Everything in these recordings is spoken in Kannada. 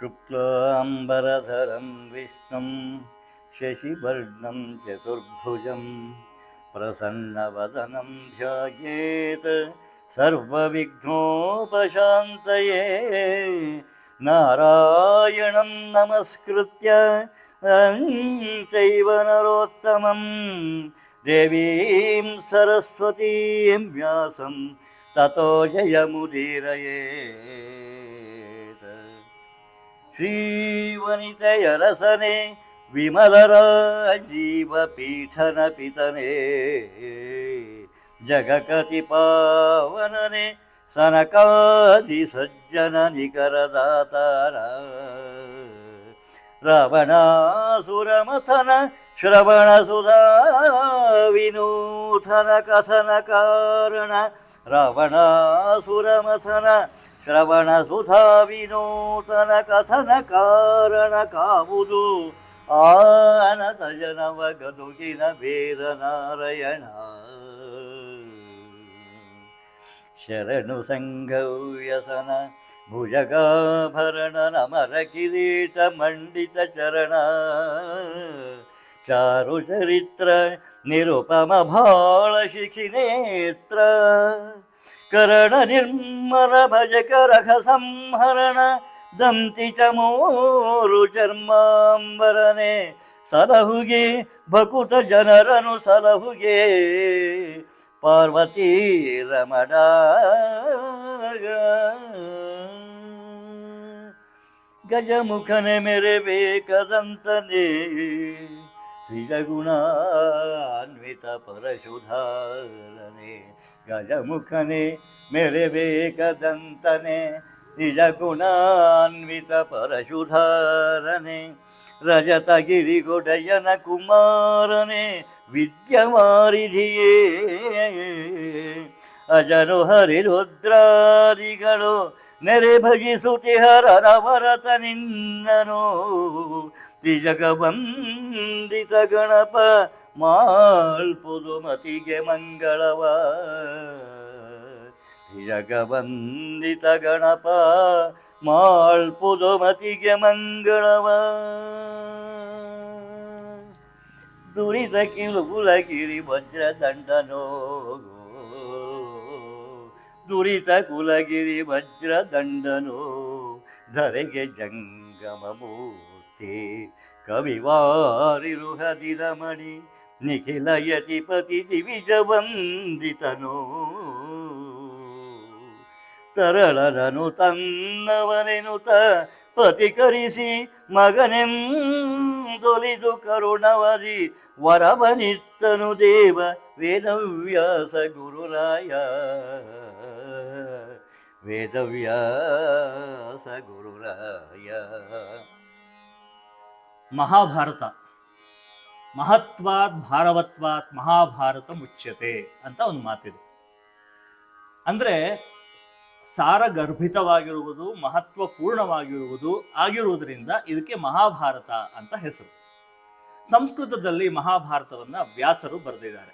शुक्लाम्बरधरं विष्णुं शशिवर्णं चतुर्भुजं प्रसन्नवदनं ध्यायेत् सर्वविघ्नोपशान्तये नारायणं नमस्कृत्य चैव नरोत्तमं देवीं सरस्वतीं व्यासं ततो जयमुदीरयेत् श्रीवनित यरसने विमलराजीव पीठन पितने जगकति पावनने सनकालि सज्जन निकरदाता रावणासुरमथन श्रवण सुधा विनूथन कथन कारण रावणासुरमथन ರಾವಣಾಸುರಮಥನ ಶ್ರವಣಸುಧ ವಿನೂತನ ಕಥನ ಕಾರಣ ಕಾವುದು ಆನತ ಜನವ ಗದುಗಿನ ವೇದ ನಾರಾಯಣ ಶರಣು ಸಂಗವ್ಯಸನ ಭುಜಗಾಭರಣ ನಮರ ಕಿರೀಟ ಮಂಡಿತ ಚರಣ ಚಾರು ಚರಿತ್ರ ನಿರುಪಮ ಭಾಳ ಶಿಖಿನೇತ್ರ करणनिर्मरभजकरघसंहरण दन्ति च मोरुचर्माम्बरणे सरहुगे बकुतजनरनुसरहुगे पार्वती रमडा गजमुखने रमदा गजमुखनिकदन्तने श्रीजगुणान्वितपरशुधारणे ಗಜಮುಖನೆ ಮೆರೆ ಬೇಕದಂತನೇ ಶ್ರೀಜಗುಣಾನ್ವಿತ ಪರಶುಧಾರನೆ ಗಜಮುಖನೆ ಮೆರೆ ಬೇಕದಂತನೆ ನಿಜ ಗುಣಾನ್ವಿತ ಪರಶುಧಾರನೆ ರಜತಗಿರಿ ಗೊಡೆಯನ ಕುಮಾರನೆ ವಿದ್ಯಮಾರಿಧಿಯೇ ಅಜನು ಹರಿರುದ್ರಾದಿಗಳು ನೆರೆ ಭಜಿಸುತಿಹರನವರತ ನಿನ್ನನು ತ್ರಿಜಗವಂದಿತ ಗಣಪ ಮಾಲ್ಪುದು ಮತಿಗೆ ಮಂಗಳವ. ಜಗವಂದಿತ ಗಣಪ ಮಾಳ್ಪುದು ಮತಿಗೆ ಮಂಗಳವ. ದುರಿತ ಕಿಲುಕುಲಗಿರಿ ವಜ್ರದಂಡನೋ ದುರಿತ ಕುಲಗಿರಿ ವಜ್ರದಂಡನೋ ಧರೆಗೆ ಜಂಗಮ ಮೂರ್ತಿ ಕವಿವಾರಿರುಹದಿರಮಣಿ నిఖిలయతిపతి దివిజవందితను. తరళరను తన్నవనెనుత పతికరిసి మగనెందొలిదు కరుణవది వరమనిత్తను దేవ వేదవ్యాస గురురాయ. వేదవ్యాస గురురాయ. మహాభారత ಮಹತ್ವಾತ್ ಭಾರವತ್ವಾತ್ ಮಹಾಭಾರತ ಮುಚ್ಯತೆ ಅಂತ ಒಂದು ಮಾತಿದೆ. ಅಂದ್ರೆ ಸಾರಗರ್ಭಿತವಾಗಿರುವುದು, ಮಹತ್ವಪೂರ್ಣವಾಗಿರುವುದು ಆಗಿರುವುದರಿಂದ ಇದಕ್ಕೆ ಮಹಾಭಾರತ ಅಂತ ಹೆಸರು. ಸಂಸ್ಕೃತದಲ್ಲಿ ಮಹಾಭಾರತವನ್ನ ವ್ಯಾಸರು ಬರೆದಿದ್ದಾರೆ.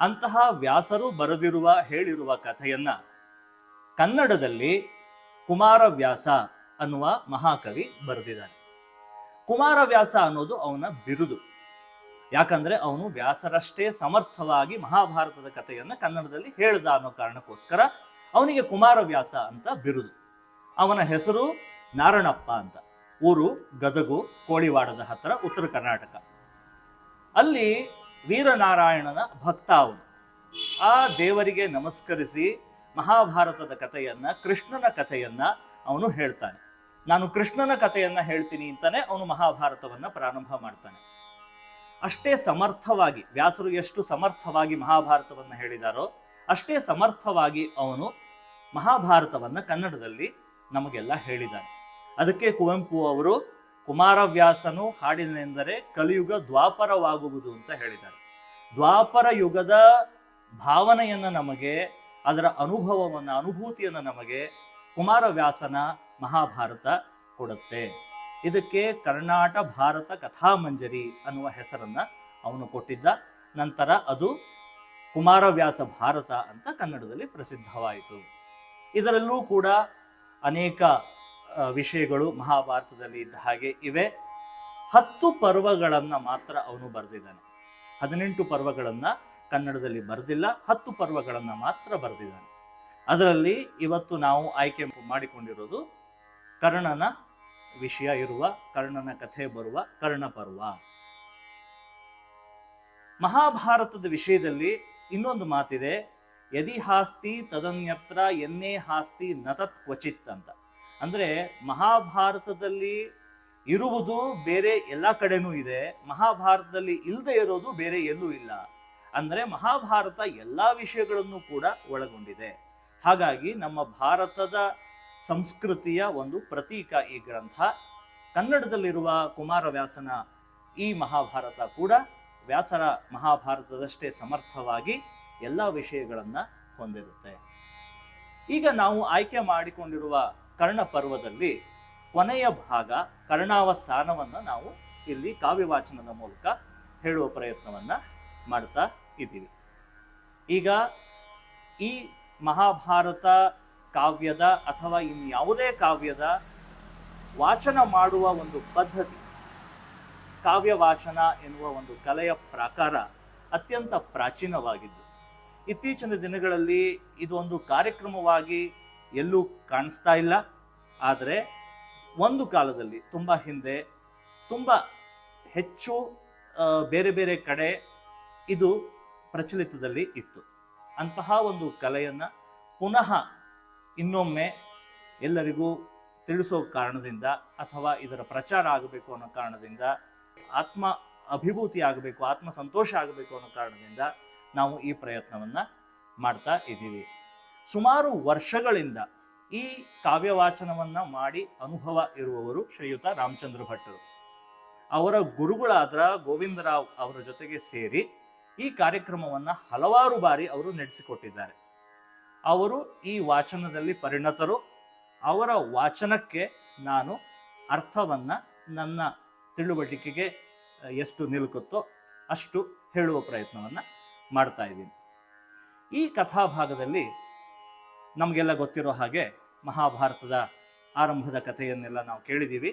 ಅಂತಹ ವ್ಯಾಸರು ಬರೆದಿರುವ, ಹೇಳಿರುವ ಕಥೆಯನ್ನ ಕನ್ನಡದಲ್ಲಿ ಕುಮಾರವ್ಯಾಸ ಅನ್ನುವ ಮಹಾಕವಿ ಬರೆದಿದ್ದಾನೆ ಕುಮಾರವ್ಯಾಸ ಅನ್ನೋದು ಅವನ ಬಿರುದು. ಯಾಕಂದ್ರೆ ಅವನು ವ್ಯಾಸರಷ್ಟೇ ಸಮರ್ಥವಾಗಿ ಮಹಾಭಾರತದ ಕಥೆಯನ್ನು ಕನ್ನಡದಲ್ಲಿ ಹೇಳ್ದ ಅನ್ನೋ ಕಾರಣಕ್ಕೋಸ್ಕರ ಅವನಿಗೆ ಕುಮಾರವ್ಯಾಸ ಅಂತ ಬಿರುದು. ಅವನ ಹೆಸರು ನಾರಣಪ್ಪ ಅಂತ. ಊರು ಗದಗು ಕೋಳಿವಾಡದ ಹತ್ತಿರ ಉತ್ತರ ಕರ್ನಾಟಕ. ಅಲ್ಲಿ ವೀರನಾರಾಯಣನ ಭಕ್ತ ಅವನು. ಆ ದೇವರಿಗೆ ನಮಸ್ಕರಿಸಿ ಮಹಾಭಾರತದ ಕಥೆಯನ್ನ, ಕೃಷ್ಣನ ಕಥೆಯನ್ನ ಅವನು ಹೇಳ್ತಾನೆ. ನಾನು ಕೃಷ್ಣನ ಕಥೆಯನ್ನ ಹೇಳ್ತೀನಿ ಅಂತಾನೆ ಅವನು ಮಹಾಭಾರತವನ್ನ ಪ್ರಾರಂಭ ಮಾಡ್ತಾನೆ. ಅಷ್ಟೇ ಸಮರ್ಥವಾಗಿ ವ್ಯಾಸರು ಎಷ್ಟು ಸಮರ್ಥವಾಗಿ ಮಹಾಭಾರತವನ್ನ ಹೇಳಿದಾರೋ ಅಷ್ಟೇ ಸಮರ್ಥವಾಗಿ ಅವನು ಮಹಾಭಾರತವನ್ನ ಕನ್ನಡದಲ್ಲಿ ನಮಗೆಲ್ಲ ಹೇಳಿದ್ದಾನೆ ಅದಕ್ಕೆ ಕುವೆಂಪು ಅವರು ಕುಮಾರವ್ಯಾಸನು ಹಾಡಿನೆಂದರೆ ಕಲಿಯುಗ ದ್ವಾಪರವಾಗುವುದು ಅಂತ ಹೇಳಿದ್ದಾರೆ. ದ್ವಾಪರ ಯುಗದ ಭಾವನೆಯನ್ನ ನಮಗೆ, ಅದರ ಅನುಭವವನ್ನ, ಅನುಭೂತಿಯನ್ನ ನಮಗೆ ಕುಮಾರವ್ಯಾಸನ ಮಹಾಭಾರತ ಕೊಡುತ್ತೆ. ಇದಕ್ಕೆ ಕರ್ನಾಟ ಭಾರತ ಕಥಾಮಂಜರಿ ಅನ್ನುವ ಹೆಸರನ್ನ ಅವನು ಕೊಟ್ಟಿದ್ದ. ನಂತರ ಅದು ಕುಮಾರವ್ಯಾಸ ಭಾರತ ಅಂತ ಕನ್ನಡದಲ್ಲಿ ಪ್ರಸಿದ್ಧವಾಯಿತು. ಇದರಲ್ಲೂ ಕೂಡ ಅನೇಕ ವಿಷಯಗಳು ಮಹಾಭಾರತದಲ್ಲಿ ಇದ್ದ ಹಾಗೆ ಇವೆ. ಹತ್ತು ಪರ್ವಗಳನ್ನ ಮಾತ್ರ ಅವನು ಬರೆದಿದ್ದಾನೆ. ಹದಿನೆಂಟು ಪರ್ವಗಳನ್ನ ಕನ್ನಡದಲ್ಲಿ ಬರೆದಿಲ್ಲ, ಹತ್ತು ಪರ್ವಗಳನ್ನ ಮಾತ್ರ ಬರೆದಿದ್ದಾನೆ. ಅದರಲ್ಲಿ ಇವತ್ತು ನಾವು ಆಯ್ಕೆ ಮಾಡಿಕೊಂಡಿರೋದು ಕರ್ಣನ ವಿಷಯ ಇರುವ, ಕರ್ಣನ ಕಥೆ ಬರುವ, ಕರ್ಣ ಪರ್ವ. ಮಹಾಭಾರತದ ವಿಷಯದಲ್ಲಿ ಇನ್ನೊಂದು ಮಾತಿದೆ, ಯದಿ ಹಾಸ್ತಿ ತದನ್ಯತ್ರ ಎನ್ನೇ ಹಾಸ್ತಿ ನತತ್ ಕ್ವಚಿತ್ ಅಂತ. ಅಂದ್ರೆ ಮಹಾಭಾರತದಲ್ಲಿ ಇರುವುದು ಬೇರೆ ಎಲ್ಲ ಕಡೆನೂ ಇದೆ, ಮಹಾಭಾರತದಲ್ಲಿ ಇಲ್ಲದೆ ಇರೋದು ಬೇರೆ ಎಲ್ಲೂ ಇಲ್ಲ. ಅಂದ್ರೆ ಮಹಾಭಾರತ ಎಲ್ಲ ವಿಷಯಗಳನ್ನು ಕೂಡ ಒಳಗೊಂಡಿದೆ. ಹಾಗಾಗಿ ನಮ್ಮ ಭಾರತದ ಸಂಸ್ಕೃತಿಯ ಒಂದು ಪ್ರತೀಕ ಈ ಗ್ರಂಥ. ಕನ್ನಡದಲ್ಲಿರುವ ಕುಮಾರವ್ಯಾಸನ ಈ ಮಹಾಭಾರತ ಕೂಡ ವ್ಯಾಸರ ಮಹಾಭಾರತದಷ್ಟೇ ಸಮರ್ಥವಾಗಿ ಎಲ್ಲ ವಿಷಯಗಳನ್ನು ಹೊಂದಿರುತ್ತೆ. ಈಗ ನಾವು ಆಯ್ಕೆ ಮಾಡಿಕೊಂಡಿರುವ ಕರ್ಣ ಪರ್ವದಲ್ಲಿ ಕೊನೆಯ ಭಾಗ ಕರ್ಣಾವಸಾನವನ್ನು ನಾವು ಇಲ್ಲಿ ಕಾವ್ಯವಾಚನದ ಮೂಲಕ ಹೇಳುವ ಪ್ರಯತ್ನವನ್ನ ಮಾಡ್ತಾ ಇದ್ದೀವಿ. ಈಗ ಈ ಮಹಾಭಾರತ ಕಾವ್ಯದ ಅಥವಾ ಇನ್ಯಾವುದೇ ಕಾವ್ಯದ ವಾಚನ ಮಾಡುವ ಒಂದು ಪದ್ಧತಿ. ಕಾವ್ಯ ವಾಚನ ಎನ್ನುವ ಒಂದು ಕಲೆಯ ಪ್ರಕಾರ ಅತ್ಯಂತ ಪ್ರಾಚೀನವಾಗಿದ್ದು. ಇತ್ತೀಚಿನ ದಿನಗಳಲ್ಲಿ ಇದೊಂದು ಕಾರ್ಯಕ್ರಮವಾಗಿ ಎಲ್ಲೂ ಕಾಣಿಸ್ತಾ ಇಲ್ಲ. ಆದರೆ ಒಂದು ಕಾಲದಲ್ಲಿ ತುಂಬ ಹಿಂದೆ ತುಂಬ ಹೆಚ್ಚು ಬೇರೆ ಬೇರೆ ಕಡೆ ಇದು ಪ್ರಚಲಿತದಲ್ಲಿ ಇತ್ತು. ಅಂತಹ ಒಂದು ಕಲೆಯನ್ನು ಪುನಃ ಇನ್ನೊಮ್ಮೆ ಎಲ್ಲರಿಗೂ ತಿಳಿಸೋ ಕಾರಣದಿಂದ ಅಥವಾ ಇದರ ಪ್ರಚಾರ ಆಗಬೇಕು ಅನ್ನೋ ಕಾರಣದಿಂದ, ಆತ್ಮ ಅಭಿಭೂತಿ ಆಗಬೇಕು, ಆತ್ಮ ಸಂತೋಷ ಆಗಬೇಕು ಅನ್ನೋ ಕಾರಣದಿಂದ ನಾವು ಈ ಪ್ರಯತ್ನವನ್ನ ಮಾಡ್ತಾ ಇದ್ದೀವಿ. ಸುಮಾರು ವರ್ಷಗಳಿಂದ ಈ ಕಾವ್ಯವಾಚನವನ್ನು ಮಾಡಿ ಅನುಭವ ಇರುವವರು ಶ್ರೀಯುತ ರಾಮಚಂದ್ರ ಭಟ್ಟರು ಅವರ ಗುರುಗಳಾದ ಗೋವಿಂದರಾವ್ ಅವರ ಜೊತೆಗೆ ಸೇರಿ ಈ ಕಾರ್ಯಕ್ರಮವನ್ನ ಹಲವಾರು ಬಾರಿ ಅವರು ನಡೆಸಿಕೊಟ್ಟಿದ್ದಾರೆ. ಅವರು ಈ ವಾಚನದಲ್ಲಿ ಪರಿಣತರು. ಅವರ ವಾಚನಕ್ಕೆ ನಾನು ಅರ್ಥವನ್ನು ನನ್ನ ತಿಳುವಳಿಕೆಗೆ ಎಷ್ಟು ನಿಲುಕುತ್ತೋ ಅಷ್ಟು ಹೇಳುವ ಪ್ರಯತ್ನವನ್ನು ಮಾಡ್ತಾ ಇದ್ದೀನಿ. ಈ ಕಥಾಭಾಗದಲ್ಲಿ ನಮಗೆಲ್ಲ ಗೊತ್ತಿರೋ ಹಾಗೆ ಮಹಾಭಾರತದ ಆರಂಭದ ಕಥೆಯನ್ನೆಲ್ಲ ನಾವು ಕೇಳಿದ್ದೀವಿ.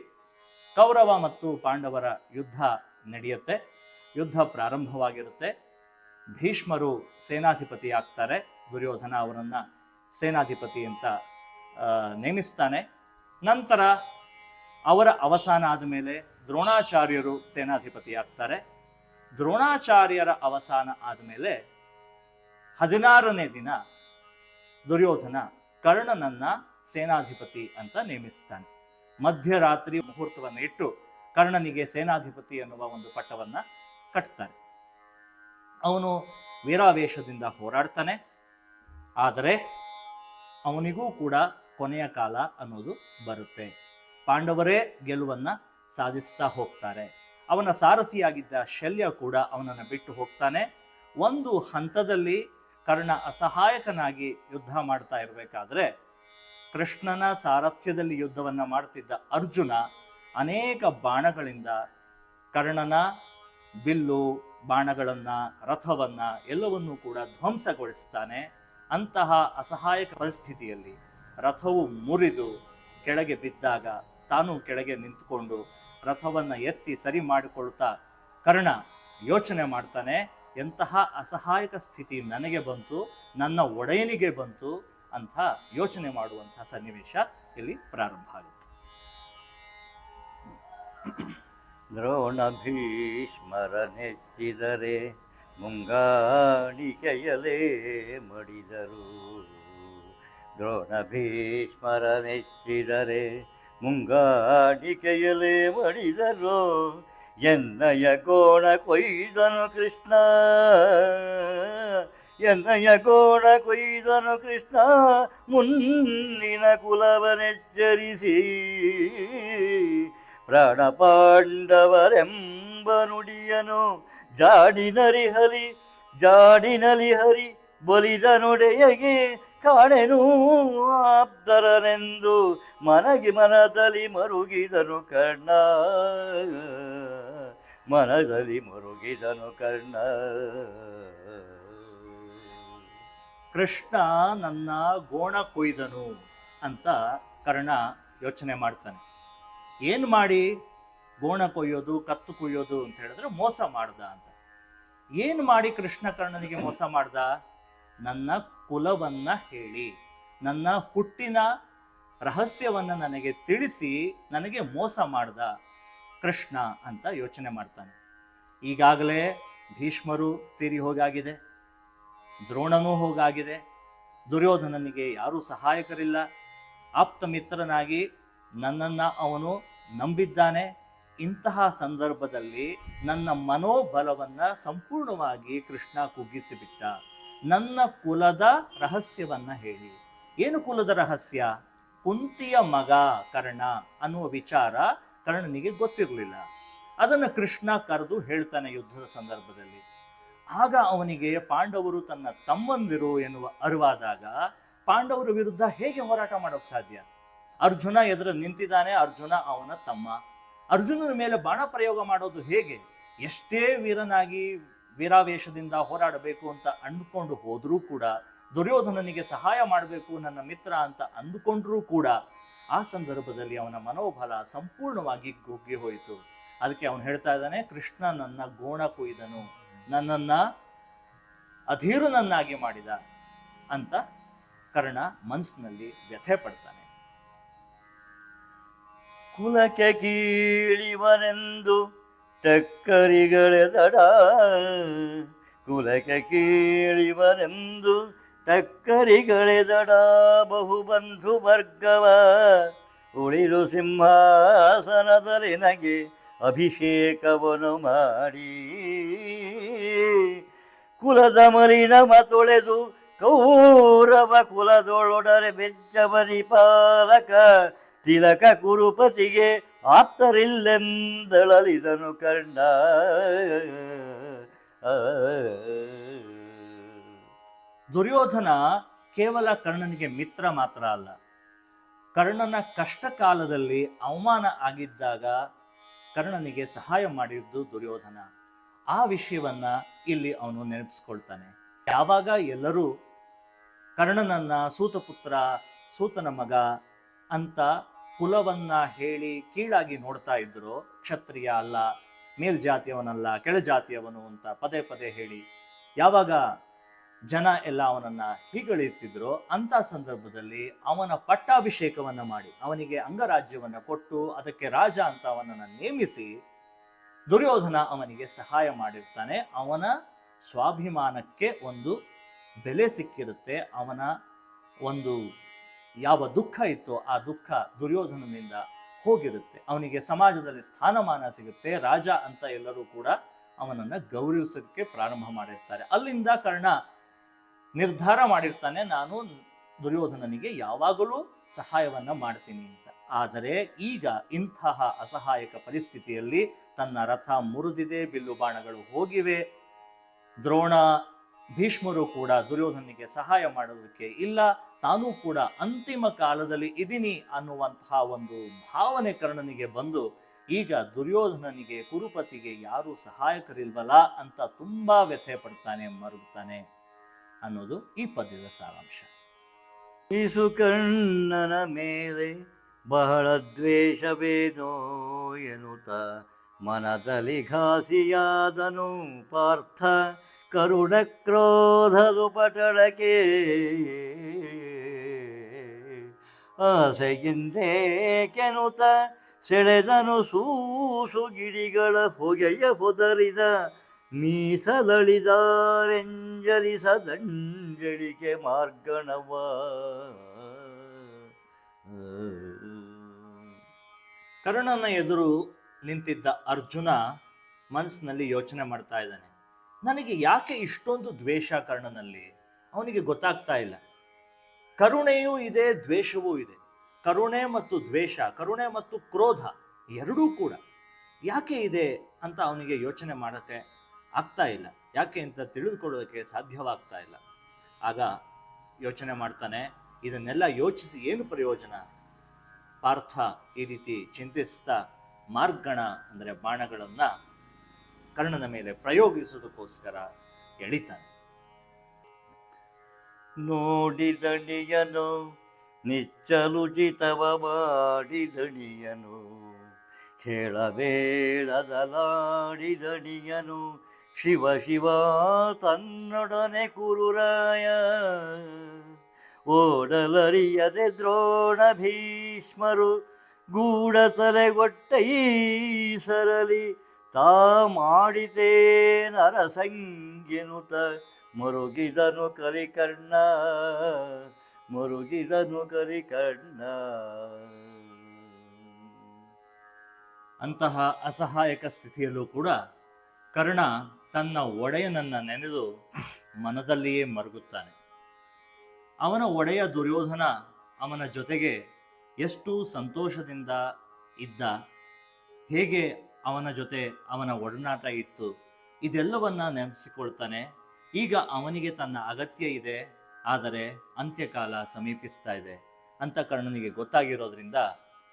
ಕೌರವ ಮತ್ತು ಪಾಂಡವರ ಯುದ್ಧ ನಡೆಯುತ್ತೆ. ಯುದ್ಧ ಪ್ರಾರಂಭವಾಗಿರುತ್ತೆ. ಭೀಷ್ಮರು ಸೇನಾಧಿಪತಿ ಆಗ್ತಾರೆ ದುರ್ಯೋಧನ ಅವರನ್ನು ಸೇನಾಧಿಪತಿ ಅಂತ ನೇಮಿಸ್ತಾನೆ. ನಂತರ ಅವರ ಅವಸಾನ ಆದಮೇಲೆ ದ್ರೋಣಾಚಾರ್ಯರು ಸೇನಾಧಿಪತಿ ಆಗ್ತಾರೆ ದ್ರೋಣಾಚಾರ್ಯರ ಅವಸಾನ ಆದಮೇಲೆ ಹದಿನಾರನೇ ದಿನ ದುರ್ಯೋಧನ ಕರ್ಣನನ್ನ ಸೇನಾಧಿಪತಿ ಅಂತ ನೇಮಿಸ್ತಾನೆ. ಮಧ್ಯರಾತ್ರಿ ಮುಹೂರ್ತವನ್ನು ಇಟ್ಟು ಕರ್ಣನಿಗೆ ಸೇನಾಧಿಪತಿ ಎನ್ನುವ ಒಂದು ಪಟ್ಟವನ್ನ ಕಟ್ತಾನೆ ಅವನು ವೀರಾವೇಶದಿಂದ ಹೋರಾಡ್ತಾನೆ. ಆದರೆ ಅವನಿಗೂ ಕೂಡ ಕೊನೆಯ ಕಾಲ ಅನ್ನೋದು ಬರುತ್ತೆ. ಪಾಂಡವರೇ ಗೆಲುವನ್ನ ಸಾಧಿಸ್ತಾ ಹೋಗ್ತಾರೆ. ಅವನ ಸಾರಥಿಯಾಗಿದ್ದ ಶಲ್ಯ ಕೂಡ ಅವನನ್ನು ಬಿಟ್ಟು ಹೋಗ್ತಾನೆ. ಒಂದು ಹಂತದಲ್ಲಿ ಕರ್ಣ ಅಸಹಾಯಕನಾಗಿ ಯುದ್ಧ ಮಾಡ್ತಾ ಇರಬೇಕಾದ್ರೆ ಕೃಷ್ಣನ ಸಾರಥ್ಯದಲ್ಲಿ ಯುದ್ಧವನ್ನ ಮಾಡ್ತಿದ್ದ ಅರ್ಜುನ ಅನೇಕ ಬಾಣಗಳಿಂದ ಕರ್ಣನ ಬಿಲ್ಲು, ಬಾಣಗಳನ್ನು, ರಥವನ್ನ ಎಲ್ಲವನ್ನೂ ಕೂಡ ಧ್ವಂಸಗೊಳಿಸ್ತಾನೆ. ಅಂತಹ ಅಸಹಾಯಕ ಪರಿಸ್ಥಿತಿಯಲ್ಲಿ ರಥವು ಮುರಿದು ಕೆಳಗೆ ಬಿದ್ದಾಗ ತಾನು ಕೆಳಗೆ ನಿಂತುಕೊಂಡು ರಥವನ್ನ ಎತ್ತಿ ಸರಿ ಮಾಡಿಕೊಳ್ತಾ ಕರ್ಣ ಯೋಚನೆ ಮಾಡ್ತಾನೆ, ಎಂತಹ ಅಸಹಾಯಕ ಸ್ಥಿತಿ ನನಗೆ ಬಂತು, ನನ್ನ ಒಡೆಯನಿಗೆ ಬಂತು ಅಂತ ಯೋಚನೆ ಮಾಡುವಂತಹ ಸನ್ನಿವೇಶ ಇಲ್ಲಿ ಪ್ರಾರಂಭ ಆಗುತ್ತೆ. ದ್ರೋಣ ಭೀಷ್ಮರ ನೆಚ್ಚಿದರೆ ಮುಂಗಾಣಿಕೆಯಲೇ ಮಡಿದರು. ದ್ರೋಣ ಭೀಷ್ಮರ ನೆಚ್ಚಿದರೆ ಮುಂಗಾಣಿಕೆಯಲೇ ಮಡಿದರು. ಎನ್ನಯ ಕೋಣ ಕೊಯ್ದನು ಕೃಷ್ಣ, ಎನ್ನಯ ಕೋಣ ಕೊಯ್ದನು ಕೃಷ್ಣ ಮುನ್ನಿನ ಕುಲವನೆಚ್ಚರಿಸಿ ಪ್ರಾಣ ಪಾಂಡವರೆಂಬ ನುಡಿಯನು ಜಾಡಿನರಿ ಹರಿ, ಜಾಡಿನಲಿ ಹರಿ, ಬಲಿದ ನೊಡೆಯಗೆ ಕಾಣೆನು ಆಪ್ತರನೆಂದು ಮನಗೆ ಮನದಲ್ಲಿ ಮರುಗಿದನು ಕರ್ಣ. ಮನದಲ್ಲಿ ಮರುಗಿದನು ಕರ್ಣ. ಕೃಷ್ಣ ನನ್ನ ಗೋಣ ಕೊಯ್ದನು ಅಂತ ಕರ್ಣ ಯೋಚನೆ ಮಾಡ್ತಾನೆ. ಏನು ಮಾಡಿ? ಗೋಣ ಕೊಯ್ಯೋದು, ಕತ್ತು ಕೊಯ್ಯೋದು ಅಂತ ಹೇಳಿದ್ರೆ ಮೋಸ ಮಾಡ್ದ ಅಂತ. ಏನು ಮಾಡಿ ಕೃಷ್ಣ ಕರ್ಣನಿಗೆ ಮೋಸ ಮಾಡ್ದ? ನನ್ನ ಕುಲವನ್ನ ಹೇಳಿ, ನನ್ನ ಹುಟ್ಟಿನ ರಹಸ್ಯವನ್ನ ನನಗೆ ತಿಳಿಸಿ ನನಗೆ ಮೋಸ ಮಾಡ್ದ ಕೃಷ್ಣ ಅಂತ ಯೋಚನೆ ಮಾಡ್ತಾನೆ. ಈಗಾಗಲೇ ಭೀಷ್ಮರು ತೀರಿ ಹೋಗಾಗಿದೆ, ದ್ರೋಣನೂ ಹೋಗಾಗಿದೆ, ದುರ್ಯೋಧನನಿಗೆ ಯಾರೂ ಸಹಾಯಕರಿಲ್ಲ. ಆಪ್ತ ಮಿತ್ರನಾಗಿ ನನ್ನನ್ನು ಅವನು ನಂಬಿದ್ದಾನೆ. ಇಂತಹ ಸಂದರ್ಭದಲ್ಲಿ ನನ್ನ ಮನೋಬಲವನ್ನ ಸಂಪೂರ್ಣವಾಗಿ ಕೃಷ್ಣ ಕುಗ್ಗಿಸಿಬಿಟ್ಟ. ನನ್ನ ಕುಲದ ರಹಸ್ಯವನ್ನ ಹೇಳಿ. ಏನು ಕುಲದ ರಹಸ್ಯ? ಕುಂತಿಯ ಮಗ ಕರ್ಣ ಅನ್ನುವ ವಿಚಾರ ಕರ್ಣನಿಗೆ ಗೊತ್ತಿರಲಿಲ್ಲ. ಅದನ್ನು ಕೃಷ್ಣ ಕರೆದು ಹೇಳ್ತಾನೆ ಯುದ್ಧದ ಸಂದರ್ಭದಲ್ಲಿ. ಆಗ ಅವನಿಗೆ ಪಾಂಡವರು ತನ್ನ ತಮ್ಮಂದಿರು ಎನ್ನುವ ಅರಿವಾದಾಗ ಪಾಂಡವರ ವಿರುದ್ಧ ಹೇಗೆ ಹೋರಾಟ ಮಾಡೋಕ್ಕೆ ಸಾಧ್ಯ? ಅರ್ಜುನ ಎದುರು ನಿಂತಿದ್ದಾನೆ, ಅರ್ಜುನ ಅವನ ತಮ್ಮ. ಅರ್ಜುನನ ಮೇಲೆ ಬಾಣ ಪ್ರಯೋಗ ಮಾಡೋದು ಹೇಗೆ? ಎಷ್ಟೇ ವೀರನಾಗಿ ವೀರಾವೇಶದಿಂದ ಹೋರಾಡಬೇಕು ಅಂತ ಅಂದುಕೊಂಡು ಹೋದರೂ ಕೂಡ, ದುರ್ಯೋಧನನಿಗೆ ಸಹಾಯ ಮಾಡಬೇಕು ನನ್ನ ಮಿತ್ರ ಅಂತ ಅಂದುಕೊಂಡ್ರೂ ಕೂಡ, ಆ ಸಂದರ್ಭದಲ್ಲಿ ಅವನ ಮನೋಬಲ ಸಂಪೂರ್ಣವಾಗಿ ಕುಗ್ಗಿ ಹೋಯಿತು. ಅದಕ್ಕೆ ಅವನು ಹೇಳ್ತಾ ಇದ್ದಾನೆ, ಕೃಷ್ಣ ನನ್ನ ಗೋಣ ಕುಯ್ದನು, ನನ್ನನ್ನ ಅಧೀರನನ್ನಾಗಿ ಮಾಡಿದ ಅಂತ ಕರ್ಣ ಮನಸ್ಸಿನಲ್ಲಿ ವ್ಯಥೆ ಪಡ್ತಾನೆ. ಕುಲಕ್ಕೆ ಕೀಳಿವನೆಂದು ಟಕ್ಕರಿಗಳೆದಡ ಕುಲಕ್ಕೆ ಕೀಳಿವನೆಂದು ಟಕ್ಕರಿಗಳೆದಡ ಬಹುಬಂಧು ವರ್ಗವ ಉಳಿರು ಸಿಂಹಾಸನದಲ್ಲಿ ನಗೆ ಅಭಿಷೇಕವನ್ನು ಮಾಡಿ. ಕುಲದ ಮಲಿನಮ ತೊಳೆದು ಕೌರವ ಕುಲದೊಳೊಡರೆ ಬೆಚ್ಚಬರಿ ಪಾಲಕ ತಿಲಕ ಕುರುಪತಿಗೆ ಆಪ್ತರಿಲ್ಲೆಂದಳಲಿದನು ಕಂಡ. ದುರ್ಯೋಧನ ಕೇವಲ ಕರ್ಣನಿಗೆ ಮಿತ್ರ ಮಾತ್ರ ಅಲ್ಲ. ಕರ್ಣನ ಕಷ್ಟ ಕಾಲದಲ್ಲಿ ಅವಮಾನ ಆಗಿದ್ದಾಗ ಕರ್ಣನಿಗೆ ಸಹಾಯ ಮಾಡಿದ್ದು ದುರ್ಯೋಧನ. ಆ ವಿಷಯವನ್ನ ಇಲ್ಲಿ ಅವನು ನೆನಪಿಸ್ಕೊಳ್ತಾನೆ. ಯಾವಾಗ ಎಲ್ಲರೂ ಕರ್ಣನನ್ನ ಸೂತಪುತ್ರ ಸೂತನ ಮಗ ಅಂತ ಕುಲವನ್ನ ಹೇಳಿ ಕೀಳಾಗಿ ನೋಡ್ತಾ ಇದ್ರು, ಕ್ಷತ್ರಿಯ ಅಲ್ಲ ಮೇಲ್ಜಾತಿಯವನಲ್ಲ ಕೆಳಜಾತಿಯವನು ಅಂತ ಪದೇ ಪದೇ ಹೇಳಿ, ಯಾವಾಗ ಜನ ಎಲ್ಲ ಅವನನ್ನ ಹೀಗಳೆಯುತ್ತಿದ್ರು, ಅಂತ ಸಂದರ್ಭದಲ್ಲಿ ಅವನ ಪಟ್ಟಾಭಿಷೇಕವನ್ನ ಮಾಡಿ, ಅವನಿಗೆ ಅಂಗರಾಜ್ಯವನ್ನ ಕೊಟ್ಟು, ಅದಕ್ಕೆ ರಾಜ ಅಂತ ಅವನನ್ನ ನೇಮಿಸಿ, ದುರ್ಯೋಧನ ಅವನಿಗೆ ಸಹಾಯ ಮಾಡಿರ್ತಾನೆ. ಅವನ ಸ್ವಾಭಿಮಾನಕ್ಕೆ ಒಂದು ಬೆಲೆ ಸಿಕ್ಕಿರುತ್ತೆ, ಅವನ ಒಂದು ಯಾವ ದುಃಖ ಇತ್ತೋ ಆ ದುಃಖ ದುರ್ಯೋಧನನಿಂದ ಹೋಗಿರುತ್ತೆ. ಅವನಿಗೆ ಸಮಾಜದಲ್ಲಿ ಸ್ಥಾನಮಾನ ಸಿಗುತ್ತೆ. ರಾಜ ಅಂತ ಎಲ್ಲರೂ ಕೂಡ ಅವನನ್ನ ಗೌರವಿಸೋಕ್ಕೆ ಪ್ರಾರಂಭ ಮಾಡಿರ್ತಾರೆ. ಅಲ್ಲಿಂದ ಕರ್ಣ ನಿರ್ಧಾರ ಮಾಡಿರ್ತಾನೆ, ನಾನು ದುರ್ಯೋಧನನಿಗೆ ಯಾವಾಗಲೂ ಸಹಾಯವನ್ನ ಮಾಡ್ತೀನಿ ಅಂತ. ಆದರೆ ಈಗ ಇಂತಹ ಅಸಹಾಯಕ ಪರಿಸ್ಥಿತಿಯಲ್ಲಿ ತನ್ನ ರಥ ಮುರಿದಿದೆ, ಬಿಲ್ಲು ಬಾಣಗಳು ಹೋಗಿವೆ. ದ್ರೋಣ ಭೀಷ್ಮರು ಕೂಡ ದುರ್ಯೋಧನಿಗೆ ಸಹಾಯ ಮಾಡೋದಕ್ಕೆ ಇಲ್ಲ, ತಾನೂ ಕೂಡ ಅಂತಿಮ ಕಾಲದಲ್ಲಿ ಇದೀನಿ ಅನ್ನುವಂತಹ ಒಂದು ಭಾವನೆ ಕರ್ಣನಿಗೆ ಬಂದು, ಈಗ ದುರ್ಯೋಧನನಿಗೆ ಕುರುಪತಿಗೆ ಯಾರು ಸಹಾಯಕರಿಲ್ವಲ್ಲ ಅಂತ ತುಂಬಾ ವ್ಯಥೆ ಪಡ್ತಾನೆ ಮರುಗ್ತಾನೆ ಅನ್ನೋದು ಈ ಪದ್ಯದ ಸಾರಾಂಶ. ಈಸು ಕಣ್ಣನ ಮೇಲೆ ಬಹಳ ದ್ವೇಷವೇನೋ ಎನ್ನುತ್ತ ಮನದಲ್ಲಿ ಘಾಸಿಯಾದನು ಪಾರ್ಥ ಕರುಣ ಕ್ರೋಧದು ಪಟಳಕೆ ಆಸೆಯಿಂದೇ ಕೆನುತ ಸೆಳೆದನು ಸೂಸು ಗಿಡಿಗಳ ಹೊಗೆಯ ಹೊದರಿದ ಮೀಸಲಳಿದಾರೆಂಜಲಿಸದಂಜಳಿಕೆ ಮಾರ್ಗಣವ. ಕರುಣನ ಎದುರು ನಿಂತಿದ್ದ ಅರ್ಜುನ ಮನಸ್ಸಿನಲ್ಲಿ ಯೋಚನೆ ಮಾಡ್ತಾ ಇದ್ದಾನೆ. ನನಗೆ ಯಾಕೆ ಇಷ್ಟೊಂದು ದ್ವೇಷ ಕರ್ಣನಲ್ಲಿ? ಅವನಿಗೆ ಗೊತ್ತಾಗ್ತಾ ಇಲ್ಲ. ಕರುಣೆಯೂ ಇದೆ, ದ್ವೇಷವೂ ಇದೆ. ಕರುಣೆ ಮತ್ತು ದ್ವೇಷ, ಕರುಣೆ ಮತ್ತು ಕ್ರೋಧ ಎರಡೂ ಕೂಡ. ಯಾಕೆ ಇದೆ ಅಂತ ಅವನಿಗೆ ಯೋಚನೆ ಮಾಡಕ್ಕೆ ಆಗ್ತಾ ಇಲ್ಲ. ಯಾಕೆ ಅಂತ ತಿಳಿದುಕೊಳ್ಳೋದಕ್ಕೆ ಸಾಧ್ಯವಾಗ್ತಾ ಇಲ್ಲ. ಆಗ ಯೋಚನೆ ಮಾಡ್ತಾನೆ, ಇದನ್ನೆಲ್ಲ ಯೋಚಿಸಿ ಏನು ಪ್ರಯೋಜನ? ಪಾರ್ಥ ಈ ರೀತಿ ಚಿಂತಿಸ್ತಾ ಮಾರ್ಗಣ, ಅಂದರೆ ಬಾಣಗಳನ್ನ ಕರ್ಣನ ಮೇಲೆ ಪ್ರಯೋಗಿಸುವುದಕ್ಕೋಸ್ಕರ ಎಳಿತಾನೆ. ನೋಡಿದಣಿಯನು ನಿಚ್ಚಲುಚಿತವ ಮಾಡಿದಣಿಯನು ಕೇಳಬೇಡದಲಾಡಿದಣಿಯನು, ಶಿವ ಶಿವ ತನ್ನೊಡನೆ ಕುರುರಾಯ. ಓಡಲರಿಯದೆ ದ್ರೋಣ ಭೀಷ್ಮರು ಗೂಢ ತಲೆಗೊಟ್ಟೈ ಸರಲಿ ತಾ ಮಾಡಿದೇ ನರಸಂಗಿನುತ. ಮರುಗಿದನು ಕರಿಕರ್ಣ ಮರುಗಿದನು ಕರಿಕರ್ಣ. ಅಂತಹ ಅಸಹಾಯಕ ಸ್ಥಿತಿಯಲ್ಲೂ ಕೂಡ ಕರ್ಣ ತನ್ನ ಒಡೆಯನನ್ನ ನೆನೆದು ಮನದಲ್ಲಿಯೇ ಮರುಗುತ್ತಾನೆ. ಅವನ ಒಡೆಯ ದುರ್ಯೋಧನ ಅವನ ಜೊತೆಗೆ ಎಷ್ಟು ಸಂತೋಷದಿಂದ ಇದ್ದ. ಹೇಗೆ ಅವನ ಜೊತೆ ಅವನ ಒಡನಾಟ ಇತ್ತು. ಇದೆಲ್ಲವನ್ನ ನೆನಪಿಸಿಕೊಳ್ತಾನೆ. ಈಗ ಅವನಿಗೆ ತನ್ನ ಅಗತ್ಯ ಇದೆ. ಆದರೆ ಅಂತ್ಯಕಾಲ ಸಮೀಪಿಸ್ತಾ ಇದೆ. ಅಂತ ಕರ್ಣನಿಗೆ ಗೊತ್ತಾಗಿರೋದ್ರಿಂದ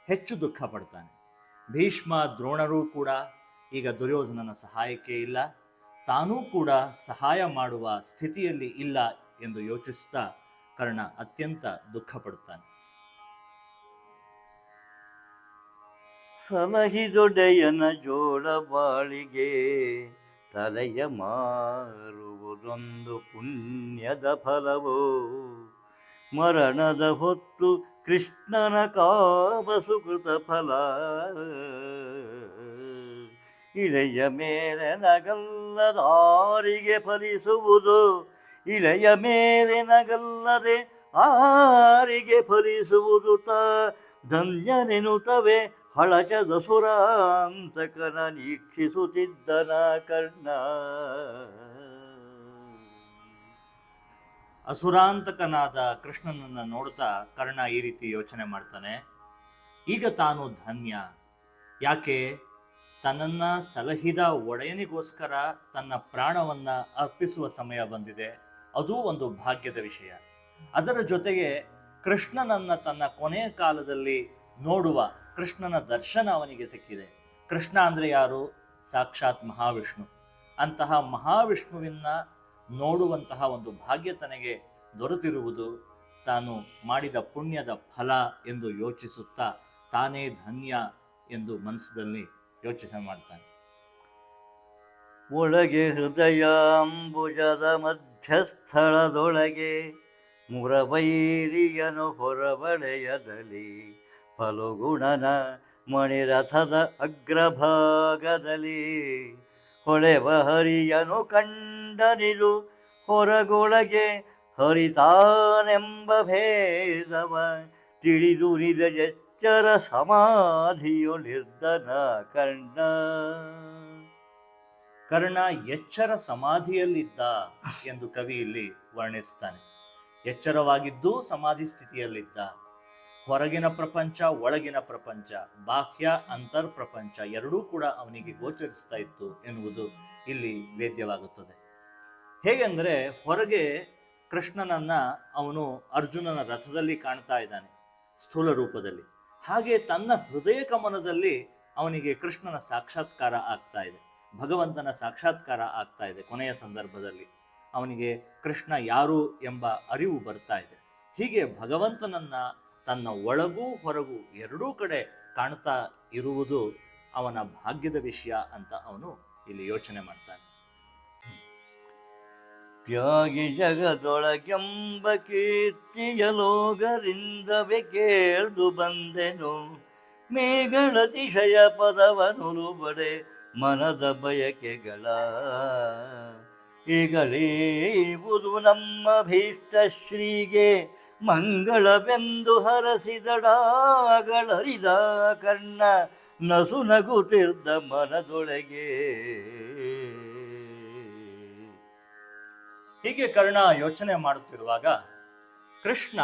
ಹೆಚ್ಚು ದುಃಖ ಪಡ್ತಾನೆ. ಭೀಷ್ಮ ದ್ರೋಣರೂ ಕೂಡ ಈಗ ದುರ್ಯೋಧನನ ಸಹಾಯಕ್ಕೆ ಇಲ್ಲ. ತಾನೂ ಕೂಡ ಸಹಾಯ ಮಾಡುವ ಸ್ಥಿತಿಯಲ್ಲಿ ಇಲ್ಲ ಎಂದು ಯೋಚಿಸುತ್ತಾ ಕರ್ಣ ಅತ್ಯಂತ ದುಃಖ ಪಡುತ್ತಾನೆ ಸಲಹಿದೊಡೆಯನ ಜೋಡ ಬಾಳಿಗೆ ತಲೆಯ ಮಾರುವುದೊಂದು ಪುಣ್ಯದ ಫಲವೋ. ಮರಣದ ಹೊತ್ತು ಕೃಷ್ಣನ ಕಾಬಸುಕೃತ ಫಲ. ಇಳೆಯ ಮೇಲೆ ನಗಲ್ಲದಾರಿಗೆ ಫಲಿಸುವುದು. ಇಳೆಯ ಮೇಲೆ ನಗಲ್ಲದೆ ಆರಿಗೆ ಫಲಿಸುವುದು ತ ಧನ್ಯನೆನುತವೆ ಹಳಚದ ದಸುರಾಂತಕನ ನೀಕ್ಷಿಸುತ್ತಿದ್ದನ ಕರ್ಣ. ಅಸುರಾಂತಕನಾದ ಕೃಷ್ಣನನ್ನು ನೋಡ್ತಾ ಕರ್ಣ ಈ ರೀತಿ ಯೋಚನೆ ಮಾಡ್ತಾನೆ, ಈಗ ತಾನು ಧನ್ಯ. ಯಾಕೆ? ತನ್ನನ್ನ ಸಲಹಿದ ಒಡೆಯನಿಗೋಸ್ಕರ ತನ್ನ ಪ್ರಾಣವನ್ನ ಅರ್ಪಿಸುವ ಸಮಯ ಬಂದಿದೆ. ಅದು ಒಂದು ಭಾಗ್ಯದ ವಿಷಯ. ಅದರ ಜೊತೆಗೆ ಕೃಷ್ಣನನ್ನು ತನ್ನ ಕೊನೆಯ ಕಾಲದಲ್ಲಿ ನೋಡುವ ಕೃಷ್ಣನ ದರ್ಶನ ಅವನಿಗೆ ಸಿಕ್ಕಿದೆ. ಕೃಷ್ಣ ಅಂದ್ರೆ ಯಾರು? ಸಾಕ್ಷಾತ್ ಮಹಾವಿಷ್ಣು. ಅಂತಹ ಮಹಾವಿಷ್ಣುವಿನ ನೋಡುವಂತಹ ಒಂದು ಭಾಗ್ಯ ತನಗೆ ದೊರೆತಿರುವುದು ತಾನು ಮಾಡಿದ ಪುಣ್ಯದ ಫಲ ಎಂದು ಯೋಚಿಸುತ್ತಾ ತಾನೇ ಧನ್ಯ ಎಂದು ಮನಸ್ಸಿನಲ್ಲಿ ಯೋಚನೆ ಮಾಡ್ತಾನೆ. ಒಳಗೆ ಹೃದಯಾಂಬುಜದ ಮಧ್ಯಸ್ಥಳದೊಳಗೆ ಮುರಬೈರಿಯನು ಹೊರಬಳೆಯದಲ್ಲಿ ಫಲುಗುಣನ ಮಣಿರಥದ ಅಗ್ರಭಾಗದಲ್ಲಿ. ಹೊಳೆವ ಹರಿಯನು ಕಂಡನಿದು ಹೊರಗೊಳಗೆ ಹರಿತಾನೆಂಬ ಭೇದವ. ತಿಳಿದು ನಿಜ ಎಚ್ಚರ ಸಮಾಧಿಯು ನಿರ್ಧನ ಕರ್ಣ. ಕರ್ಣ ಎಚ್ಚರ ಸಮಾಧಿಯಲ್ಲಿದ್ದ ಎಂದು ಕವಿ ಇಲ್ಲಿ ವರ್ಣಿಸ್ತಾನೆ. ಎಚ್ಚರವಾಗಿದ್ದು ಸಮಾಧಿ ಸ್ಥಿತಿಯಲ್ಲಿದ್ದ. ಹೊರಗಿನ ಪ್ರಪಂಚ, ಒಳಗಿನ ಪ್ರಪಂಚ, ಬಾಹ್ಯ, ಅಂತರ್ ಪ್ರಪಂಚ ಎರಡೂ ಕೂಡ ಅವನಿಗೆ ಗೋಚರಿಸ್ತಾ ಇತ್ತು ಎನ್ನುವುದು ಇಲ್ಲಿ ವೇದ್ಯವಾಗುತ್ತದೆ. ಹೇಗೆಂದರೆ ಹೊರಗೆ ಕೃಷ್ಣನನ್ನ ಅವನು ಅರ್ಜುನನ ರಥದಲ್ಲಿ ಕಾಣ್ತಾ ಇದ್ದಾನೆ, ಸ್ಥೂಲ ರೂಪದಲ್ಲಿ. ಹಾಗೆ ತನ್ನ ಹೃದಯ ಕಮನದಲ್ಲಿ ಅವನಿಗೆ ಕೃಷ್ಣನ ಸಾಕ್ಷಾತ್ಕಾರ ಆಗ್ತಾ ಇದೆ, ಭಗವಂತನ ಸಾಕ್ಷಾತ್ಕಾರ ಆಗ್ತಾ ಇದೆ ಕೊನೆಯ ಸಂದರ್ಭದಲ್ಲಿ. ಅವನಿಗೆ ಕೃಷ್ಣ ಯಾರು ಎಂಬ ಅರಿವು ಬರ್ತಾ ಇದೆ. ಹೀಗೆ ಭಗವಂತನನ್ನ ತನ್ನ ಒಳಗೂ ಹೊರಗೂ ಎರಡೂ ಕಡೆ ಕಾಣ್ತಾ ಇರುವುದು ಅವನ ಭಾಗ್ಯದ ವಿಷಯ ಅಂತ ಅವನು ಇಲ್ಲಿ ಯೋಚನೆ ಮಾಡ್ತಾನೆ. ಪ್ಯಾಗಿ ಜಗದೊಳಗೆಂಬ ಕೀರ್ತಿಯ ಲೋಗರಿಂದವೇ ಕೇಳ್ದು ಬಂದೆನು. ಮೇಗಳತಿಶಯ ಪದವನು ಬಡೆ ಮನದ ಬಯಕೆಗಳ. ಈಗಲೇವುದು ನಮ್ಮ ಭೀಷ್ಟ ಶ್ರೀಗೆ ಮಂಗಳವೆಂದು ಹರಸಿದಡಾಗಳರಿದ ಕರ್ಣ ನಸು ನಗುತ್ತಿರ್ದ ಮನದೊಳಗೆ. ಹೀಗೆ ಕರ್ಣ ಯೋಚನೆ ಮಾಡುತ್ತಿರುವಾಗ ಕೃಷ್ಣ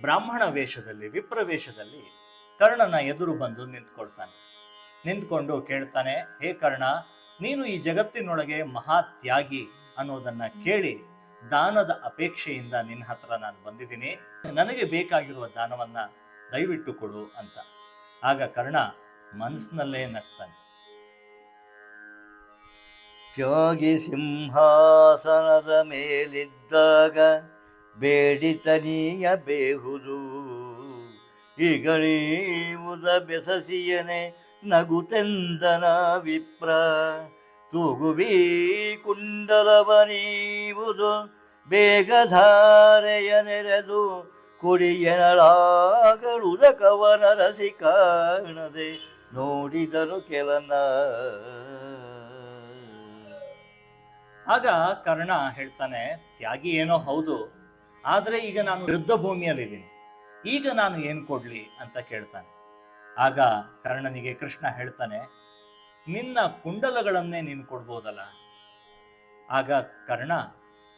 ಬ್ರಾಹ್ಮಣ ವೇಷದಲ್ಲಿ ವಿಪ್ರವೇಷದಲ್ಲಿ ಕರ್ಣನ ಎದುರು ಬಂದು ನಿಂತ್ಕೊಳ್ತಾನೆ. ನಿಂತ್ಕೊಂಡು ಕೇಳ್ತಾನೆ, ಹೇ ಕರ್ಣ, ನೀನು ಈ ಜಗತ್ತಿನೊಳಗೆ ಮಹಾ ತ್ಯಾಗಿ ಅನ್ನೋದನ್ನ ಕೇಳಿ ದಾನದ ಅಪೇಕ್ಷೆಯಿಂದ ನಿನ್ನ ಹತ್ರ ನಾನು ಬಂದಿದ್ದೀನಿ. ನನಗೆ ಬೇಕಾಗಿರುವ ದಾನವನ್ನ ದಯವಿಟ್ಟು ಕೊಡು ಅಂತ. ಆಗ ಕರ್ಣ ಮನಸ್ಸಿನಲ್ಲೇ ನಗ್ತಾನೆ. ತ್ಯಾಗಿ ಸಿಂಹಾಸನದ ಮೇಲಿದ್ದಾಗ ಬೇಡಿತನೀಯ ಬೇಹುದು. ಈಗಳೀವುದ ಬೆಸಸಿಯನೆ ನಗುತೆಂದನ ವಿಪ್ರ. ತೂಗುಬೀ ಕುಂಡಲವನೀವುದು ಬೇಗಧಾರೆಯ ನೆರೆದು ಕುಡಿಯನಳಾಗಳುದ ಕವನ ರಸಿ ಕಾಣದೆ ನೋಡಿದನು ಕೆಲನ ಆಗ ಕರ್ಣ ಹೇಳ್ತಾನೆ, ತ್ಯಾಗಿ ಏನೋ ಹೌದು, ಆದರೆ ಈಗ ನಾನು ವೃದ್ಧ ಭೂಮಿಯಲ್ಲಿದ್ದೀನಿ. ಈಗ ನಾನು ಏನು ಕೊಡ್ಲಿ? ಅಂತ ಕೇಳ್ತಾನೆ. ಆಗ ಕರ್ಣನಿಗೆ ಕೃಷ್ಣ ಹೇಳ್ತಾನೆ ನಿನ್ನ ಕುಂಡಲಗಳನ್ನೇ ನೀನು ಕೊಡ್ಬೋದಲ್ಲ? ಆಗ ಕರ್ಣ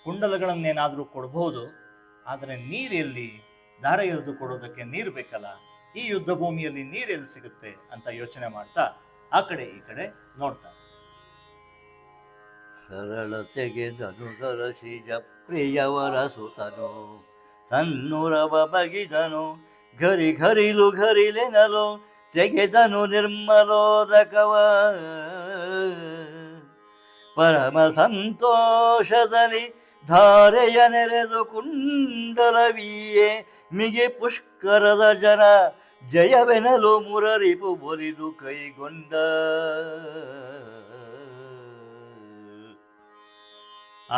ಕುಂಡಲಗಳನ್ನೇನಾದರೂ ಕೊಡ್ಬೋದು, ಆದರೆ ನೀರೆಲ್ಲಿ ದಾರ ಎರೆದು ಕೊಡೋದಕ್ಕೆ ನೀರು ಬೇಕಲ್ಲ? ಈ ಯುದ್ಧ ಭೂಮಿಯಲ್ಲಿ ನೀರೆಲ್ಲಿ ಸಿಗುತ್ತೆ ಅಂತ ಯೋಚನೆ ಮಾಡ್ತಾ ಆ ಕಡೆ ಈ ಕಡೆ ನೋಡ್ತಾ. ಸರಳತೆಗೆ ಧನುಧರಸಿಜ ಪ್ರಿಯವರ ಸುತನು, ತನ್ನುರವ ಬಗಿದನು, ಘರಿ ಘರಿಲು ಘರಿಲೆನಲು ತೆಗೆದನು ನಿರ್ಮಲೋದಕವ. ಪರಮ ಸಂತೋಷದಲ್ಲಿ ಧಾರೆಯ ನೆರೆದು ಕುಂಡಲವಿಯೇ ಮಿಗೆ ಪುಷ್ಕರದ ಜನ ಜಯವೆನಲು ಮುರರಿಪು ಬೊರಿದು ಕೈಗೊಂಡ.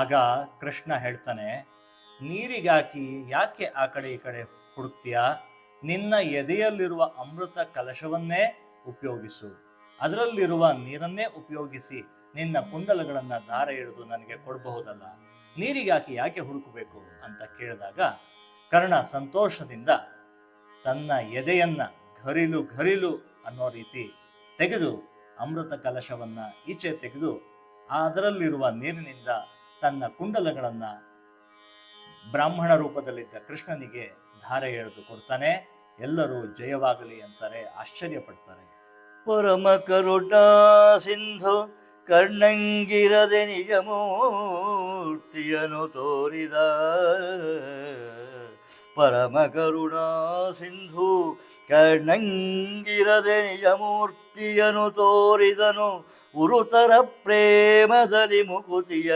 ಆಗ ಕೃಷ್ಣ ಹೇಳ್ತಾನೆ, ನೀರಿಗಾಕಿ ಯಾಕೆ ಆ ಕಡೆ ಈ ಕಡೆ ಹುಡುಕ್ತೀಯಾ? ನಿನ್ನ ಎದೆಯಲ್ಲಿರುವ ಅಮೃತ ಕಲಶವನ್ನೇ ಉಪಯೋಗಿಸು. ಅದರಲ್ಲಿರುವ ನೀರನ್ನೇ ಉಪಯೋಗಿಸಿ ನಿನ್ನ ಕುಂಡಲಗಳನ್ನ ದಾರ ಎಳೆದು ನನಗೆ ಕೊಡಬಹುದಲ್ಲ? ನೀರಿಗಾಕಿ ಯಾಕೆ ಹುಡುಕಬೇಕು ಅಂತ ಕೇಳಿದಾಗ ಕರ್ಣ ಸಂತೋಷದಿಂದ ತನ್ನ ಎದೆಯನ್ನ ಘರಿಲು ಘರಿಲು ಅನ್ನೋ ರೀತಿ ತೆಗೆದು ಅಮೃತ ಕಲಶವನ್ನ ಈಚೆ ತೆಗೆದು ಅದರಲ್ಲಿರುವ ನೀರಿನಿಂದ ತನ್ನ ಕುಂಡಲಗಳನ್ನ ಬ್ರಾಹ್ಮಣ ರೂಪದಲ್ಲಿದ್ದ ಕೃಷ್ಣನಿಗೆ ಧಾರೆ ಎಳೆದು ಕೊಡ್ತಾನೆ. ಎಲ್ಲರೂ ಜಯವಾಗಲಿ ಅಂತಾರೆ ಆಶ್ಚರ್ಯ ಪಡ್ತಾರೆ ಪರಮ ಕರುಟ ಸಿಂಧು, ಕರ್ಣಂಗಿರದೆ ನಿಜ ಮೂರ್ತಿಯನು ತೋರಿದ. ಪರಮ ಕರುಣ ಸಿಂಧು, ಕರ್ಣಂಗಿರದೆ ನಿಜ ಮೂರ್ತಿಯನು ತೋರಿದನು. ಉರುತರ ಪ್ರೇಮದಲ್ಲಿ ಮುಕುತಿಯ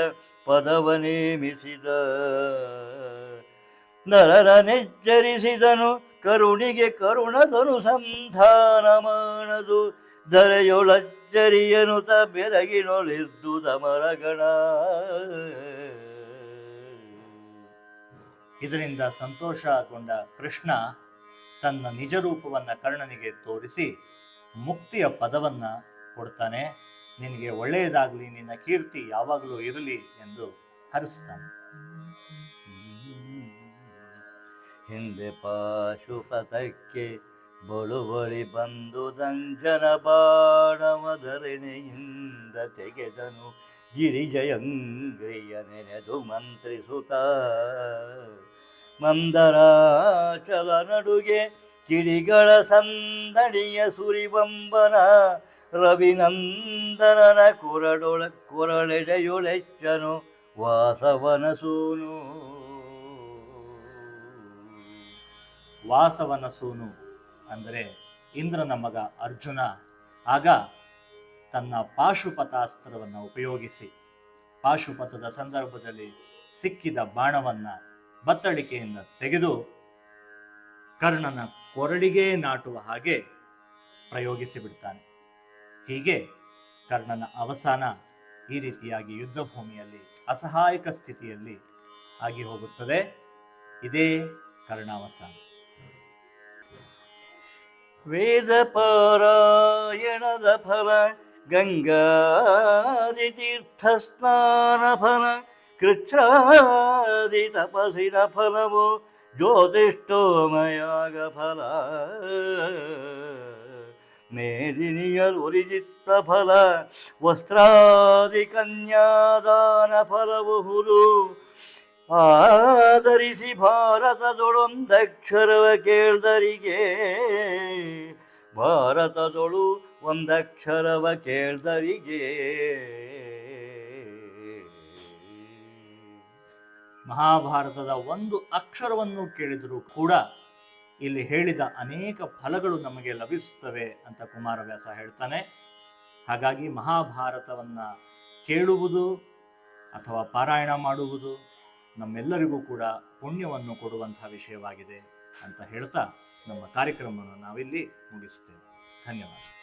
ಪದವ ನೇಮಿಸಿದ ನರನೆಚ್ಚರಿಸಿದನು ಕರುಣಿಗೆ ಕರುಣದನು ಸಂಧಾನ ಮಾಡದು. ಧರೆಯೊಳಚ್ಚರಿಯನುತ ಬೆರಗಿನೊಳಿದ್ದು ತಮರಗಣ. ಇದರಿಂದ ಸಂತೋಷಗೊಂಡ ಕೃಷ್ಣ ತನ್ನ ನಿಜ ರೂಪವನ್ನ ಕರ್ಣನಿಗೆ ತೋರಿಸಿ ಮುಕ್ತಿಯ ಪದವನ್ನ ಕೊಡ್ತಾನೆ. ನಿನಗೆ ಒಳ್ಳೆಯದಾಗಲಿ, ನಿನ್ನ ಕೀರ್ತಿ ಯಾವಾಗಲೂ ಇರಲಿ ಎಂದು ಹರಿಸ್ತಾನೆ. ಹಿಂದೆ ಪಾಶುಪಥಕ್ಕೆ ಬಳುವಳಿ ಬಂದು ದಂಜನ ಬಾಣವದರಣೆಯಿಂದ ತೆಗೆದನು ಗಿರಿಜಯಂಗ್ರಿಯ ನೆನೆದು ಮಂತ್ರಿಸುತ್ತ. ಮಂದರಾಚಲ ನಡುಗೆ ಕಿಡಿಗಳ ಸಂದಡಿಯ ಸುರಿಬಂಬನ ರವಿನಂದನನ ಕುರಡೊಳ ಕುರಳೆಡೆಯೊಳೆಚ್ಚನು ವಾಸವನ ಸೂನು ವಾಸವನ ಸೋನು ಅಂದರೆ ಇಂದ್ರನ ಮಗ ಅರ್ಜುನ. ಆಗ ತನ್ನ ಪಾಶುಪಥಾಸ್ತ್ರವನ್ನು ಉಪಯೋಗಿಸಿ ಪಾಶುಪಥದ ಸಂದರ್ಭದಲ್ಲಿ ಸಿಕ್ಕಿದ ಬಾಣವನ್ನ ಬತ್ತಳಿಕೆಯಿಂದ ತೆಗೆದು ಕರ್ಣನ ಕೊರಳಿಗೆ ನಾಟುವ ಹಾಗೆ ಪ್ರಯೋಗಿಸಿ ಬಿಡ್ತಾನೆ ಹೀಗೆ ಕರ್ಣನ ಅವಸಾನ ಈ ರೀತಿಯಾಗಿ ಯುದ್ಧ ಭೂಮಿಯಲ್ಲಿ ಅಸಹಾಯಕ ಸ್ಥಿತಿಯಲ್ಲಿ ಆಗಿ ಹೋಗುತ್ತದೆ. ಇದೇ ಕರ್ಣಾವಸಾನ. वेदपारायण दफल गङ्गादितीर्थस्नानफल कृच्छ्रादितपसिनफलवो ज्योतिष्ठोमयागफल मेदिनियरुरिजित्तफल वस्त्रादिकन्यादानफलवुहुरु ಆಧರಿಸಿ ಭಾರತದೊಳೊಂದಕ್ಷರವ ಕೇಳ್ದರಿಗೆ. ಭಾರತದೊಳು ಒಂದಕ್ಷರವ ಕೇಳ್ದರಿಗೆ. ಮಹಾಭಾರತದ ಒಂದು ಅಕ್ಷರವನ್ನು ಕೇಳಿದರೂ ಕೂಡ ಇಲ್ಲಿ ಹೇಳಿದ ಅನೇಕ ಫಲಗಳು ನಮಗೆ ಲಭಿಸುತ್ತವೆ ಅಂತ ಕುಮಾರವ್ಯಾಸ ಹೇಳ್ತಾನೆ. ಹಾಗಾಗಿ ಮಹಾಭಾರತವನ್ನು ಕೇಳುವುದು ಅಥವಾ ಪಾರಾಯಣ ಮಾಡುವುದು ನಮ್ಮೆಲ್ಲರಿಗೂ ಕೂಡ ಪುಣ್ಯವನ್ನು ಕೊಡುವಂತಹ ವಿಷಯವಾಗಿದೆ ಅಂತ ಹೇಳ್ತಾ ನಮ್ಮ ಕಾರ್ಯಕ್ರಮವನ್ನು ನಾವಿಲ್ಲಿ ಮುಗಿಸ್ತೇವೆ. ಧನ್ಯವಾದ.